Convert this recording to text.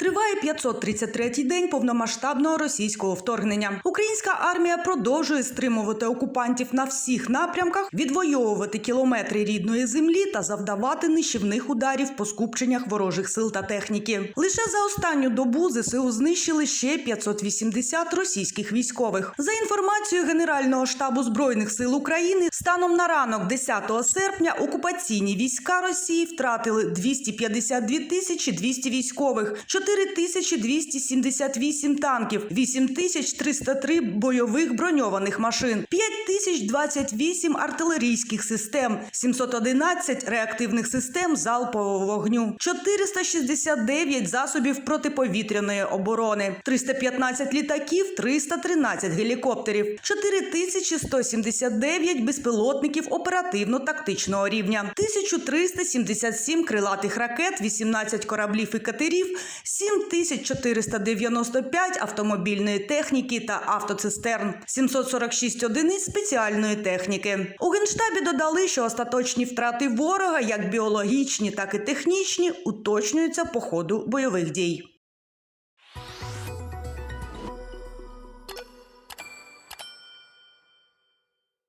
Триває 533-й день повномасштабного російського вторгнення. Українська армія продовжує стримувати окупантів на всіх напрямках, відвоювати кілометри рідної землі та завдавати нищівних ударів по скупченнях ворожих сил та техніки. Лише за останню добу ЗСУ знищили ще 580 російських військових. За інформацією Генерального штабу збройних сил України, станом на ранок 10 серпня окупаційні війська Росії втратили 252 тисячі 200 військових, 4278 танків, 8303 бойових броньованих машин, 5028 артилерійських систем, 711 реактивних систем залпового вогню, 469 засобів протиповітряної оборони, 315 літаків, 313 гелікоптерів, 4179 безпілотників оперативно-тактичного рівня, 1377 крилатих ракет, 18 кораблів і катерів, 7495 автомобільної техніки та автоцистерн, 746 одиниць спеціальної техніки. У генштабі додали, що остаточні втрати ворога, як біологічні, так і технічні, уточнюються по ходу бойових дій.